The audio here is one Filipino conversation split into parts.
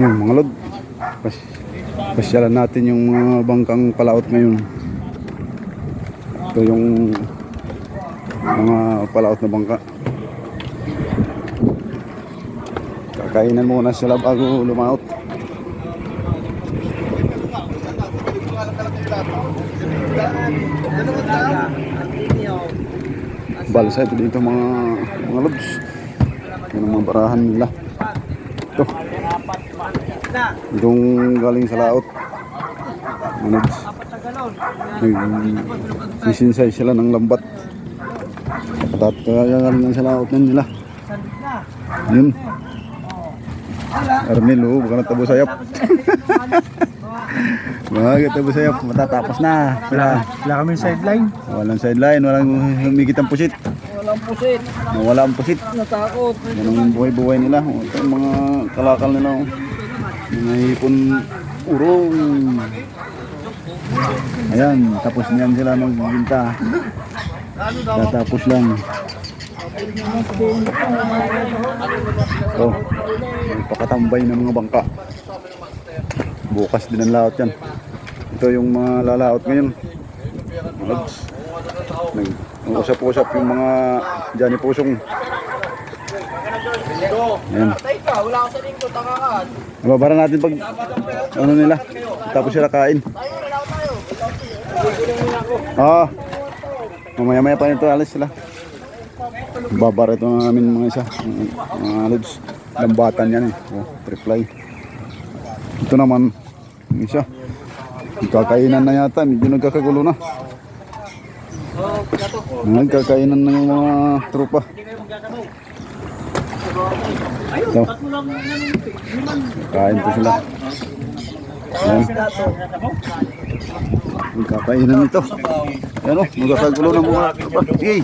Yung mga lod. Pas pasyalan natin yung mga bangkang palaot ngayon. Ito yung mga palaot na bangka. Kakainan muna sila bago lumaot. Balsa ito dito mga mga lods. Yan ang mga barahan nila. Ito. Itong galing sa laot. Mga lods. Nagsinsay sila ng lambat. At kaya galing sa laot nila. Yun. Arnel, oh, baka natabo sayap. Baka natabo sayap, matatapos na. Wala, Wala kami sideline. walang sideline, walang humigit ang pusit. Walang pusit. Wala ang pusit. Natakot. Yan ang buhay-buhay nila. O, Ito ang mga kalakal nila. oh. Mga hipon urong. Ayan, tapos niyan sila magbinta. Tatapos lang. May pakatambay ng mga bangka. Bukas din ang laot yan. Ito yung mga lalaot ngayon. Mga lods. Nag-usap-usap yung mga Johnny Pusong. Ayan. Nababara natin pag ano nila. Tapos sila kain. Ah. Mamaya maya pa nito alis sila. Babara ito ng amin mga isa. Mga lods. Lambatan yan eh. Oh, reply. Ito naman. Isa. Kakainan na yata. Medyo nagkakagulo na. Nagkakainan na yung mga trupa. Ito. Kain po sila. Ayan. Magkakainan ito. Ayan o, magkakagulo ng mga trupa. Sige.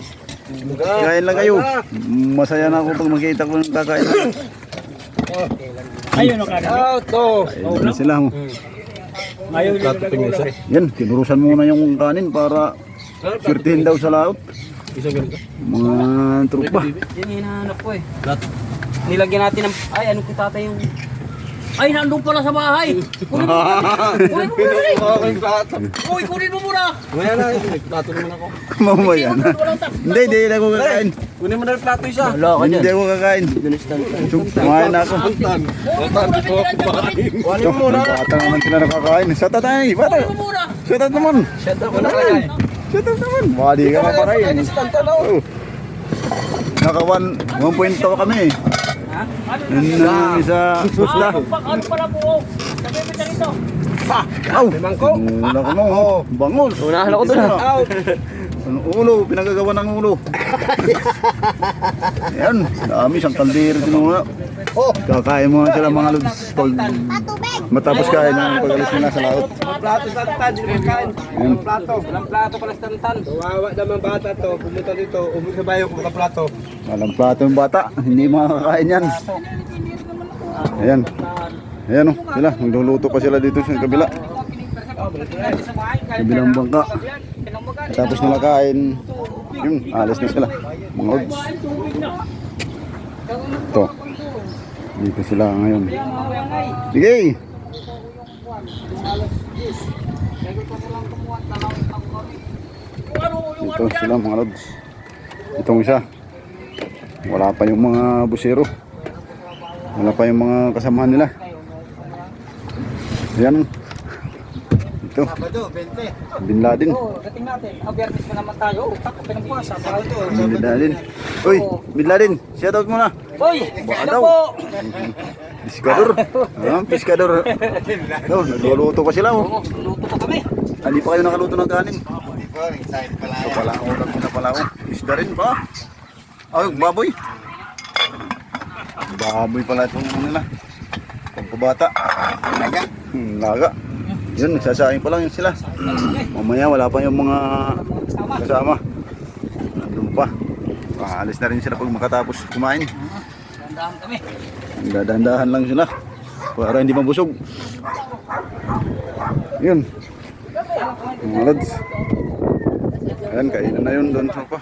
Kain lang kayo. Masaya na ako pag makita ko ng kakain. Ayun ang kanan. Ah, to. Kain sila. oh. Ayaw nila. Yan, kinurusan muna yung kanin para swertihin daw sa laot. Isa ganito. Mga trupa. Yan yung hinahanap ko eh. Nilagyan natin ng... Ay, ano ko tatay yung... Ay, nandun pala sa bahay! Kunin mo muna! Kunin mo muna! Okay, plato. Uy, kunin mo muna! Maya na, plato naman ako. Mamaya na. Hindi, hindi na ako kakain. Kunin mo na yung plato isa. Wala Hindi ako kakain. Kumain na ako. Tan. Tan, di ko ako kumain. Ito, bata naman sila nakakain. Shout out tayo, bata. Kunin mo muna! Shout out naman. Shut up na kaya. Shout out naman. Badi ka maparay. Oh. Naka 1 1.2 kami. Ha? Ano? Na isa pusta. Ano pa- Ano pala po? Sabi mo dito. Aw. Limangko. Wala ko no. Bangol. Unahan ako ha? Aw. Ano ulo, pinagagawa ng ulo. Yan, dami siyang kaldero kinuha. Oh. Kakain mo sila mga lods. Pag matapos kain na pag-alis nila sa laot. Plato sa tan, di mo kain. Yan. Plato. Walang plato pala sa tantan. Kawawa naman bata to. Pumunta dito. Umuwi sa bayo kung plato. Walang plato yung bata. Hindi makakain yan. Ayan. Ayan o, sila. Nagluluto pa sila dito sa kabila. Kabilang bangka. Tapos nila kain. Yun, alis na sila. Mga odds. Ito. Dito sila ngayon. Sige! Ito sila mga lods. Itong isa. Wala pa yung mga busero. Wala pa yung mga kasamahan nila. Ayan. Ito. Sabado, 20. Bin Laden. Mo naman tayo. Oh, tako pinagpuasa. Sabado. Bin Laden. Uy, Bin Laden. Muna. Hoy! Baka Ano daw. po? Piskador. Ah, piskador. No, nagluluto pa sila. Oh. Oo, luto pa kami. Hindi pa kayo nakaluto ng kanin. Excited pala. Ito pala, ulam na pala ako. Isda rin ba? Ay, baboy. Baboy pala itong ano nila. Pagkabata. Laga. Hmm, laga. Yun, nagsasaing pa lang yun sila. Mamaya wala pa yung mga kasama. Nandun pa. Aalis na rin sila pag makatapos kumain. Dahan-dahan kami. Dahan-dahan lang sila. Para hindi mabusog. Yun. Mga lads. Ayan, kainan na yun doon tropa.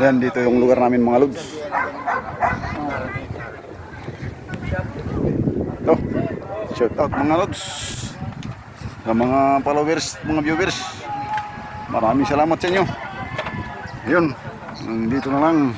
Yan, dito yung lugar namin mga lods. Ito, shout out mga lods. Sa mga followers, mga viewers. Maraming salamat sa inyo. Yun, dito na lang.